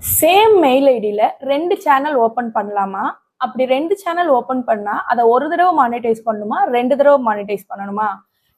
Same mail ஐடியில் ரெண்டு channel open பண்ணலாமா? அப்படி ரெண்டு சேனல் ஓப்பன் பண்ணால் அதை ஒரு தடவை மானிட்டைஸ் பண்ணணுமா? ரெண்டு தடவை மானிட்டைஸ் பண்ணணுமா?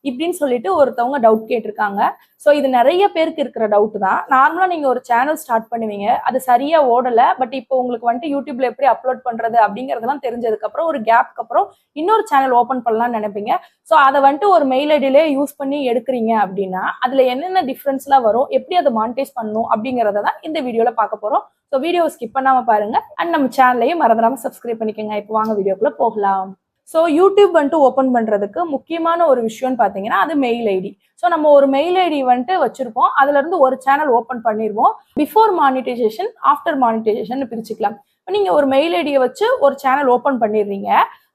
இப்படின்னு சொல்லிட்டு ஒருத்தவங்க டவுட் கேட்டிருக்காங்க. ஸோ இது நிறைய பேருக்கு இருக்கிற டவுட் தான். நார்மலாக நீங்கள் ஒரு சேனல் ஸ்டார்ட் பண்ணுவீங்க. அது சரியாக ஓடலை பட் இப்போ உங்களுக்கு வந்துட்டு யூடியூப்ல எப்படி அப்லோட் பண்ணுறது அப்படிங்கிறதெல்லாம் தெரிஞ்சதுக்கப்புறம் ஒரு கேப்க்கு அப்புறம் இன்னொரு சேனல் ஓப்பன் பண்ணலாம்னு நினைப்பீங்க. ஸோ அதை வந்துட்டு ஒரு மெயில் ஐடியிலே யூஸ் பண்ணி எடுக்கிறீங்க அப்படின்னா அதில் என்னென்ன டிஃப்ரென்ஸ்லாம் வரும் எப்படி அதை மானிட்டைஸ் பண்ணணும் அப்படிங்கிறத தான் இந்த வீடியோவில் பார்க்க போகிறோம் ஸோ வீடியோ ஸ்கிப் பண்ணாமல் பாருங்கள் அண்ட் நம்ம சேனலையும் மறந்துடாமல் சப்ஸ்கிரைப் பண்ணிக்கோங்க. இப்போ வாங்க வீடியோக்குள்ளே போகலாம். ஸோ யூடியூப் வந்துட்டு ஓப்பன் பண்ணுறதுக்கு முக்கியமான ஒரு விஷயம்னு பார்த்தீங்கன்னா அது மெயில் ஐடி ஸோ நம்ம ஒரு மெயில் ஐடி வந்துட்டு வச்சுருப்போம். அதுலேருந்து ஒரு சேனல் ஓப்பன் பண்ணிடுவோம் பிஃபோர் மானிட்டைசேஷன் ஆஃப்டர் மானிட்டைசேஷன் பிரிச்சுக்கலாம். இப்போ நீங்கள் ஒரு மெயில் ஐடியை வச்சு ஒரு சேனல் ஓப்பன் பண்ணிடுறீங்க.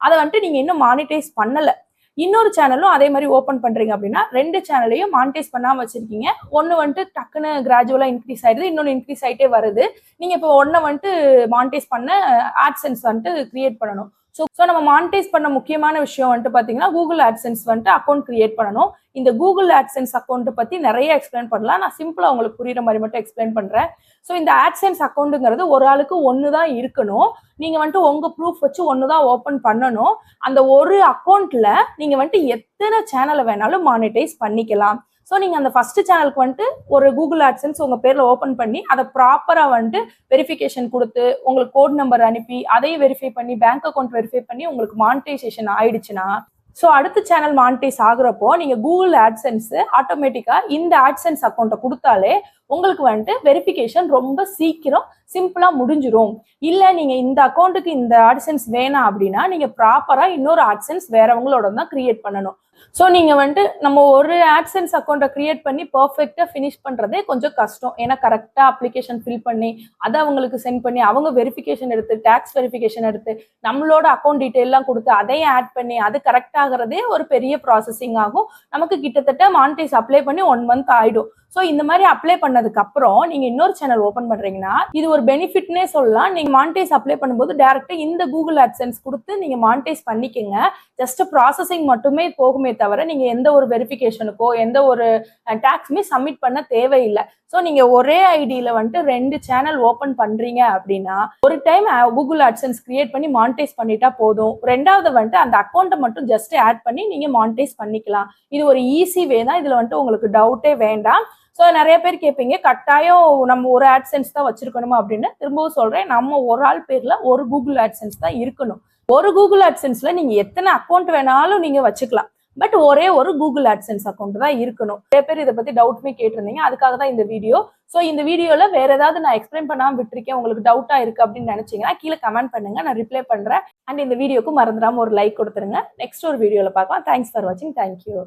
அதை வந்துட்டு நீங்கள் இன்னும் மானிட்டைஸ் பண்ணலை. இன்னொரு சேனலும் அதே மாதிரி ஓப்பன் பண்ணுறீங்க அப்படின்னா ரெண்டு சேனலையும் மானிட்டைஸ் பண்ணாமல் வச்சுருக்கீங்க. ஒன்று வந்துட்டு டக்குன்னு கிராஜுவலாக இன்க்ரீஸ் ஆயிடுது. இன்னொன்று இன்க்ரீஸ் ஆகிட்டே வருது. நீங்கள் இப்போ ஒன்றை வந்துட்டு மானிட்டைஸ் பண்ண ஆட்சன்ஸ் வந்துட்டு கிரியேட் பண்ணணும். ஸோ ஸோ நம்ம மானிட்டைஸ் பண்ண முக்கியமான விஷயம் வந்துட்டு பார்த்தீங்கன்னா கூகுள் ஆட்சன்ஸ் வந்துட்டு அக்கௌண்ட் கிரியேட் பண்ணணும். இந்த கூகுள் ஆட்சன்ஸ் அக்கௌண்ட்டை பற்றி நிறைய எக்ஸ்பிளைன் பண்ணலாம். நான் சிம்பிளாக உங்களுக்கு புரியுற மாதிரி மட்டும் எக்ஸ்பிளைன் பண்ணுறேன் ஸோ இந்த ஆட்சன்ஸ் அக்கௌண்ட்டுங்கிறது ஒரு ஆளுக்கு ஒன்று தான் இருக்கணும். நீங்கள் வந்துட்டு உங்கள் ப்ரூஃப் வச்சு ஒன்று தான் ஓப்பன் பண்ணணும். அந்த ஒரு அக்கௌண்ட்டில் நீங்கள் வந்துட்டு எத்தனை சேனலை வேணாலும் மானிட்டைஸ் பண்ணிக்கலாம். ஸோ நீங்கள் அந்த ஃபர்ஸ்ட் சேனலுக்கு வந்துட்டு ஒரு கூகுள் ஆட்சன்ஸ் உங்கள் பேரில் ஓப்பன் பண்ணி அதை ப்ராப்பராக வந்துட்டு வெரிஃபிகேஷன் கொடுத்து உங்களுக்கு கோட் நம்பர் அனுப்பி அதையும் வெரிஃபை பண்ணி பேங்க் அக்கௌண்ட் வெரிஃபை பண்ணி உங்களுக்கு மானிட்டைசேஷன் ஆயிடுச்சுன்னா ஸோ அடுத்த சேனல் மானிட்டைஸ் ஆகுறப்போ நீங்கள் கூகுள் ஆட்சன்ஸ் ஆட்டோமேட்டிக்காக இந்த ஆட்சன்ஸ் அக்கௌண்ட்டை கொடுத்தாலே உங்களுக்கு வந்துட்டு வெரிஃபிகேஷன் ரொம்ப சீக்கிரம் சிம்பிளாக முடிஞ்சிடும் இல்லை நீங்கள் இந்த அக்கௌண்ட்டுக்கு இந்த ஆட்சன்ஸ் வேணாம் அப்படின்னா நீங்கள் ப்ராப்பராக இன்னொரு ஆட்சன்ஸ் வேறவங்களோட தான் கிரியேட் பண்ணணும். ஸோ நீங்கள் வந்துட்டு நம்ம ஒரு ஆட்சன்ஸ் அக்கௌண்ட்டை க்ரியேட் பண்ணி பர்ஃபெக்டாக ஃபினிஷ் பண்ணுறதே கொஞ்சம் கஷ்டம். ஏன்னா கரெக்டாக அப்ளிகேஷன் ஃபில் பண்ணி அதை அவங்களுக்கு சென்ட் பண்ணி அவங்க வெரிஃபிகேஷன் எடுத்து டேக்ஸ் வெரிஃபிகேஷன் எடுத்து நம்மளோட அக்கௌண்ட் டீட்டெயிலாம் கொடுத்து அதையும் ஆட் பண்ணி அது கரெக்ட் ஆகிறதே ஒரு பெரிய ப்ராசஸிங் ஆகும். நமக்கு கிட்டத்தட்ட மானிட்டைஸ் அப்ளை பண்ணி ஒன் மந்த் ஆகிடும் ஸோ இந்த மாதிரி அப்ளை பண்ணதுக்கு அப்புறம் நீங்க இன்னொரு சேனல் ஓப்பன் பண்றீங்கன்னா இது ஒரு பெனிஃபிட்னே சொல்லலாம். நீங்க மானிட்டைஸ் அப்ளை பண்ணும்போது டேரக்டா இந்த கூகுள் ஆட்சன்ஸ் கொடுத்து நீங்க மானிட்டைஸ் பண்ணிக்கங்க. ஜஸ்ட் ப்ராசஸிங் மட்டுமே போகுமே தவிர நீங்க எந்த ஒரு வெரிஃபிகேஷனுக்கோ எந்த ஒரு டேக்ஸுமே சப்மிட் பண்ண தேவையில்லை. ஸோ நீங்க ஒரே ஐடியில வந்துட்டு ரெண்டு சேனல் ஓப்பன் பண்றீங்க அப்படின்னா ஒரு டைம் கூகுள் ஆட்சன்ஸ் கிரியேட் பண்ணி மானிட்டைஸ் பண்ணிட்டா போதும். ரெண்டாவது வந்துட்டு அந்த அக்கௌண்ட்டை மட்டும் ஜஸ்ட் ஆட் பண்ணி நீங்க மானிட்டைஸ் பண்ணிக்கலாம். இது ஒரு ஈஸி வே தான். இதுல வந்துட்டு உங்களுக்கு டவுட்டே வேண்டாம். ஸோ நிறைய பேர் கேட்பீங்க கட்டாயம் நம்ம ஒரு ஆட்சன்ஸ் தான் வச்சிருக்கணுமா அப்படின்னு. திரும்பவும் சொல்றேன் நம்ம ஒரு ஆள் பேர்ல ஒரு கூகுள் ஆட்சன்ஸ் தான் இருக்கணும். ஒரு கூகுள் ஆட்சன்ஸ்ல நீங்க எத்தனை அக்கௌண்ட் வேணாலும் நீங்க வச்சுக்கலாம். பட் ஒரே ஒரு கூகுள் ஆட்சன்ஸ் அக்கௌண்ட் தான் இருக்கணும். நிறைய பேர் இதை பத்தி டவுட்மே கேட்டிருந்தீங்க அதுக்காக தான் இந்த வீடியோ ஸோ இந்த வீடியோல வேற ஏதாவது நான் எக்ஸ்பிளைன் பண்ணாம விட்டுருக்கேன் உங்களுக்கு டவுட்டா இருக்கு அப்படின்னு நினைச்சீங்கன்னா கீழே கமெண்ட் பண்ணுங்க நான் ரிப்ளை பண்றேன். அண்ட் இந்த வீடியோக்கு மறந்துடாம ஒரு லைக் கொடுத்துருங்க. நெக்ஸ்ட் ஒரு வீடியோல பார்க்கலாம். தேங்க்ஸ் ஃபார் வாட்சிங் தேங்க்யூ